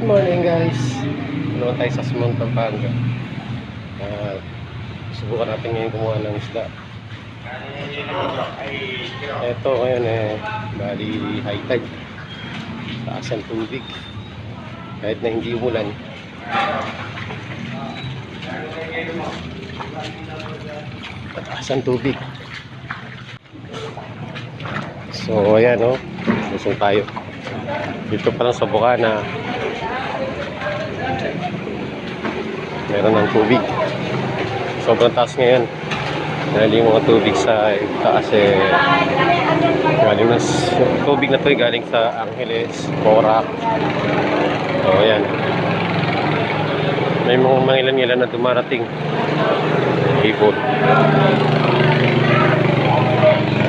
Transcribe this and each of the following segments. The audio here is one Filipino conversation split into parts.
Good morning guys. Ano tayo sa Smont, Pampanga. Uh, subukan natin ngayon kumuha ng isda. Ito ngayon eh, bali high tide. Taas ang tubig. Kahit na hindi umulan. Taas ang tubig. So ayan oh, lusong tayo. Dito pa lang sa Bukana. Meron ng tubig. Sobrang taas ngayon. Dahil yung mga tubig sa taas eh galing na tubig na to eh, galing sa Angeles, Porac. So ayan. May mga mangilan-ilan na dumarating. Ibon.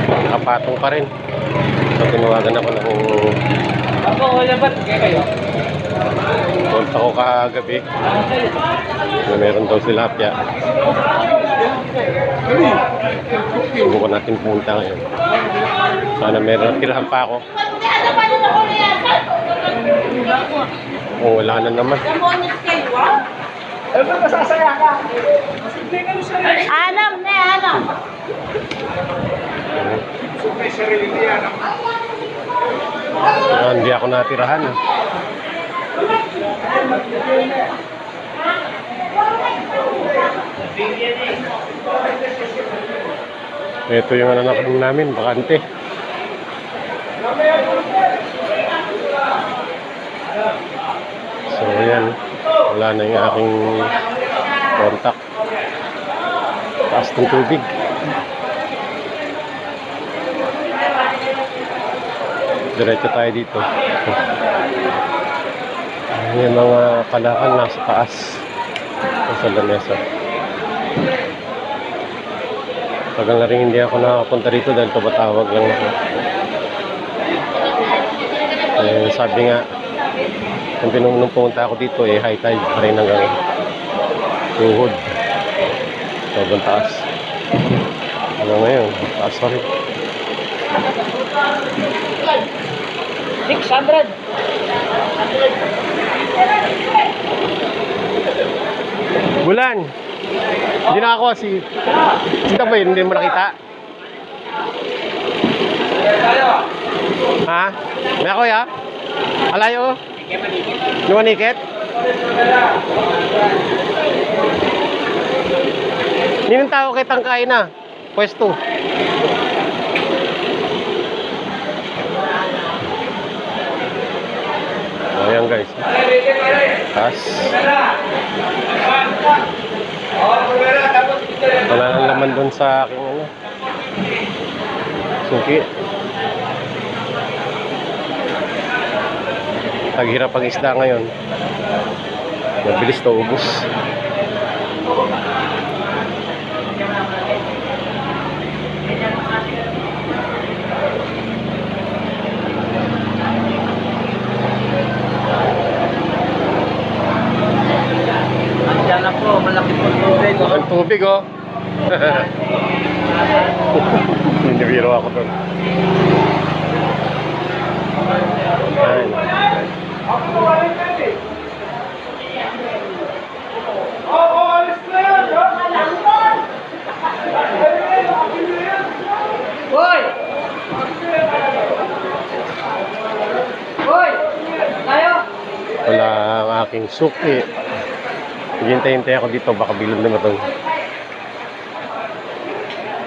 Nakapatong pa rin. So tinawagan ako ng Ako, wala ba't kayo? Punta ko kagabi na meron daw tilapia. Subukan natin punta ngayon. Sana meron tirahan pa ako. Kung wala na naman. Ano ba masasaya ka? Anam na, anam. May sarili niya. Ah, hindi ako natirahan. ah. Ito yung anak namin, bakante. So, ayan. Wala na yung aking contact. Taas ng tubig. Diretso tayo dito. Yung mga kalakan nasa taas. Sa lamesa. Tagal na rin hindi ako nakapunta rito dahil tumatawag lang ako. Eh, sabi nga, kung pinung nung pumunta ako dito, eh, high tide pa rin hanggang tuhod. Sobrang taas. Ano ngayon? Taas pa rin. 600. Bulan! Hindi na ako si... Ba yun? Hindi mo nakita? Ha? May ako ya? Alayo? Lumanikit? Ninong tao kay tangkay na. Pwesto. O yan guys. Tas. Wala nang laman doon sa aking ano. Suki. Taghirap ang isda ngayon. Mabilis to ubus. Po, malaki po tubig. Ang tubig oh. Hinibiro ako doon. Ayun. Na yan. Hoy! Hoy! Tayo! Wala ang aking suki. Hintay-hintay ako dito, baka bilog dumating.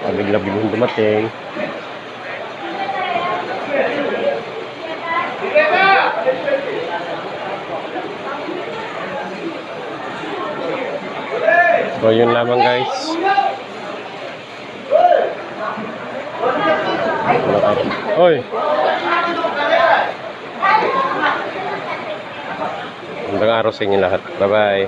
Baka bigla bilog dumating. So yun lamang guys. Hoy! Magandang araw sa inyo lahat. Bye-bye.